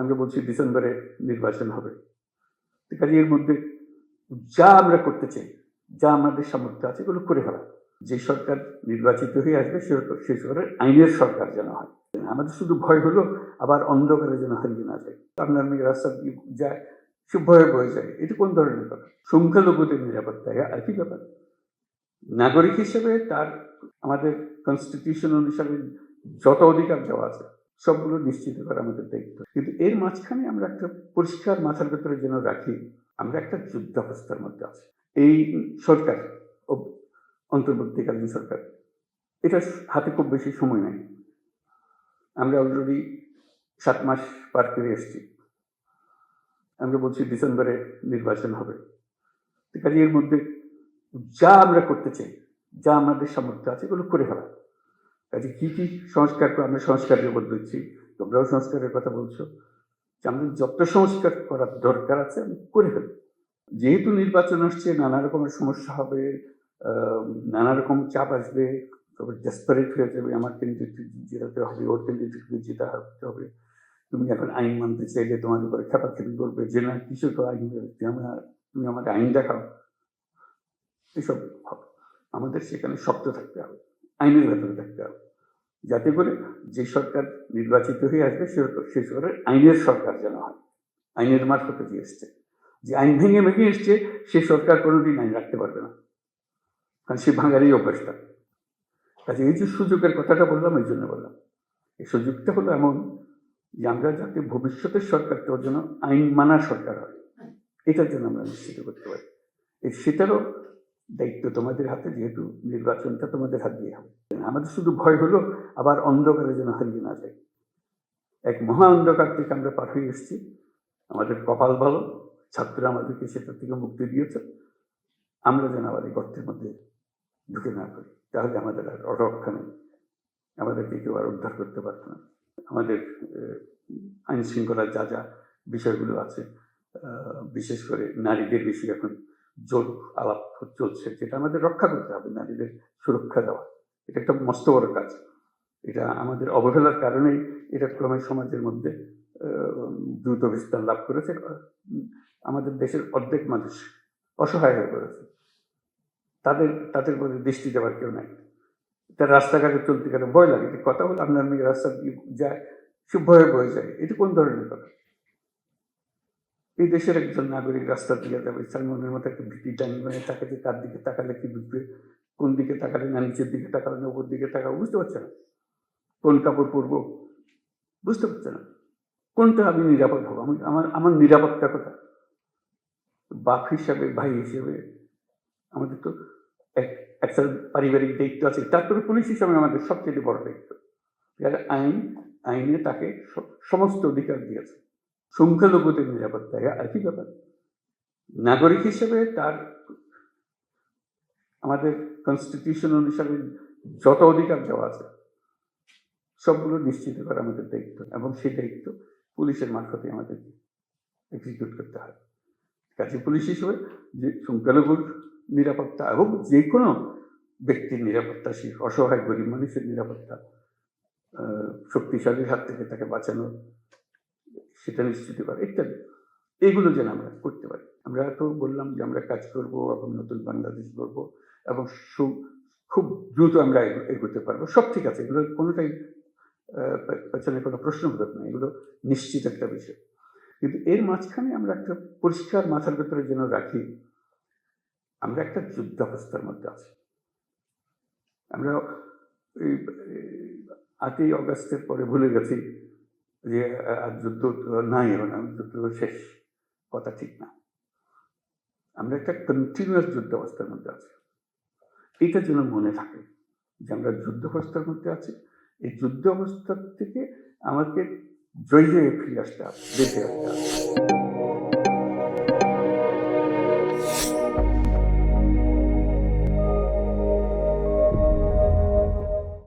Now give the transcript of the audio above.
আমরা বলছি ডিসেম্বরে নির্বাচন হবে। কাজে এর মধ্যে যা আমরা করতে চাই, যা আমাদের সামর্থ্য আছে, এগুলো করে ফেলা। যে সরকার নির্বাচিত হয়ে আসবে, সে সে সরকারের আইনের সরকার যেন হয়। আমাদের শুধু ভয় হলো আবার অন্ধকারে যেন হারিয়ে না যায়। আপনার মেয়ে রাস্তা দিয়ে যায়, সে ভয়ে ভয়ে যায়। এটা কোন ধরনের কথা সংখ্যালঘুদের নিরাপত্তা, এ একই ব্যাপার? নাগরিক হিসেবে তার আমাদের কনস্টিটিউশন অনুসারে যত অধিকার দেওয়া আছে সবগুলো নিশ্চিত করা আমাদের দায়িত্ব। কিন্তু এর মাঝখানে আমরা একটা পরিষ্কার মাথার ভেতরে যেন রাখি, আমরা একটা যুদ্ধাবস্থার মধ্যে আছি। এই সরকার অন্তর্বর্তীকালীন সরকার, এটা হাতে খুব বেশি সময় নাই। আমরা অলরেডি সাত মাস পার করে এসেছি। আমরা বলছি ডিসেম্বরে নির্বাচন হবে। কাজে এর মধ্যে যা আমরা করতে চাই, যা আমাদের সামর্থ্য আছে, এগুলো করে ফেলা। কাজে কি কি সংস্কার করে, আমরা সংস্কারের উপর দিচ্ছি, তোমরাও সংস্কারের কথা বলছো। যে আমাদের যত সংস্কার করার দরকার আছে, আমি করে ফেলি যেহেতু নির্বাচন আসছে, নানা রকমের সমস্যা হবে নানা রকম চাপ আসবে তবে ডেসপারেট হয়ে যাবে, আমার ক্যান্ডিডেট জেতাতে হবে, ওর ক্যান্ডিডেটকে জেতাতে হবে। তুমি এখন আইন মানতে চাইলে তোমার উপরে খেপাখেপি করবে, যে না, কিছু তো আইন তুমি আমাকে আইন দেখাও। এসব আমাদের সেখানে শক্ত থাকতে হবে। আইনের ভেতরে থাকতে হবে। যাতে করে যে সরকার নির্বাচিত হয়ে আসবে, সে সে সরকারের আইনের সরকার যেন হয়। আইনের মারফতে যে এসছে। যে আইন ভেঙে ভেঙে এসছে, সে সরকার কোনোদিন আইন রাখতে পারবে না। কারণ সে ভাঙারই অভ্যাসটা কাজে এই যে সুযোগের কথাটা বললাম, এই জন্য বললাম। এই সুযোগটা হলো এমন যে আমরা যাতে ভবিষ্যতের সরকারটা যেন আইন মানার সরকার হয়। এটার জন্য আমরা নিশ্চিত করতে পারি। সেটারও দায়িত্ব তোমাদের হাতে, যেহেতু নির্বাচনটা তোমাদের হাত দিয়ে হবে। আমাদের শুধু ভয় হলো আবার অন্ধকারে যেন হারিয়ে না যায়। এক মহা অন্ধকার থেকে আমরা পার হয়ে এসেছি। আমাদের কপাল ভালো, ছাত্ররা আমাদেরকে সেটা থেকে মুক্তি দিয়েছে। আমরা যেন আবার এই গর্তের মধ্যে ঢুকে না করি তাহলে আমাদের আর অরক্ষা নেই। আমাদেরকে কেউ আর উদ্ধার করতে পারতো না। আমাদের আইন শৃঙ্খলার যা যা বিষয়গুলো আছে বিশেষ করে নারীদের বেশি এখন জোর আলাপ চলছে, যেটা আমাদের রক্ষা করতে হবে, নারীদের সুরক্ষা দেওয়া। এটা একটা মস্ত বড় কাজ। এটা আমাদের অবহেলার কারণেই এটা ক্রমে সমাজের মধ্যে দ্রুত বিস্তার লাভ করেছে। আমাদের দেশের অর্ধেক মানুষ অসহায় হয়ে পড়েছে। তাদের তাদের প্রতি দৃষ্টি দেওয়ার কেউ নাই। তার রাস্তাঘাটে চলতে গেলে ভয় লাগে। কথা বলে আপনার মেয়ে রাস্তা দিয়ে যায়, সে ভয়ে ভয়ে যায়। এটা কোন ধরনের কথা? এই দেশের একজন নাগরিক রাস্তা দিয়ে যাবে তার মনের মতো একটা ভীতি টাইম মানে তাকে যে তার দিকে তাকালে কি বুঝবে? কোন দিকে তাকালে না নিচের দিকে তাকালে না উপর দিকে তাকাবো বুঝতে পারছে না। কোন কাপড় পরবো? বুঝতে পারছে না। কোনটা আমি নিরাপদ হব? আমি, আমার আমার নিরাপত্তা কথা বাপ হিসাবে, ভাই হিসেবে আমাদের তো এক একটা পারিবারিক দায়িত্ব আছে। তারপরে পুলিশ হিসাবে আমাদের সবচেয়ে বড় দায়িত্ব। যারা আইন, আইনে তাকে সমস্ত অধিকার দিয়েছে। সংখ্যালঘুদের নিরাপত্তা একই ব্যাপার। নাগরিক হিসেবে তার আমাদের কনস্টিটিউশন অনুসারে যত অধিকার দেওয়া আছে, সবগুলো নিশ্চিত করা আমাদের দায়িত্ব এবং সেই দায়িত্ব পুলিশের মারফতে আমাদের এক্সিকিউট করতে হয়। কাজে পুলিশ হিসেবে যে সংখ্যালঘুর নিরাপত্তা এবং যে কোনো ব্যক্তির নিরাপত্তা, সে অসহায় গরিব মানুষের নিরাপত্তা শক্তিশালীর হাত থেকে তাকে বাঁচানো সেটা নিশ্চিত করা ইত্যাদি। এগুলো যেন আমরা করতে পারি। আমরা তো বললাম যে আমরা কাজ করব এবং নতুন বাংলাদেশ গড়ব এবং খুব দ্রুত আমরা এগো- এগোতে পারব। সব ঠিক আছে, এগুলো কোনোটাই পেছনে কোনো প্রশ্নবোধক নেই এগুলো নিশ্চিত একটা বিষয়। কিন্তু এর মাঝখানে আমরা একটা পরিষ্কার মাথার ভেতরে যেন রাখি, আমরা একটা যুদ্ধাবস্থার মধ্যে আছি। আমরা এই আটই অগস্টের পরে ভুলে গেছি যে যুদ্ধ নাই আর যুদ্ধ শেষ। কথা ঠিক না। আমরা একটা কন্টিনিউয়াস যুদ্ধাবস্থার মধ্যে আছি। এটা যেন মনে থাকে যে আমরা যুদ্ধ অবস্থার মধ্যে আছি। এই যুদ্ধ অবস্থার থেকে আমাকে জয়ে ফিরে আসতে হবে যেতে আসতে হবে।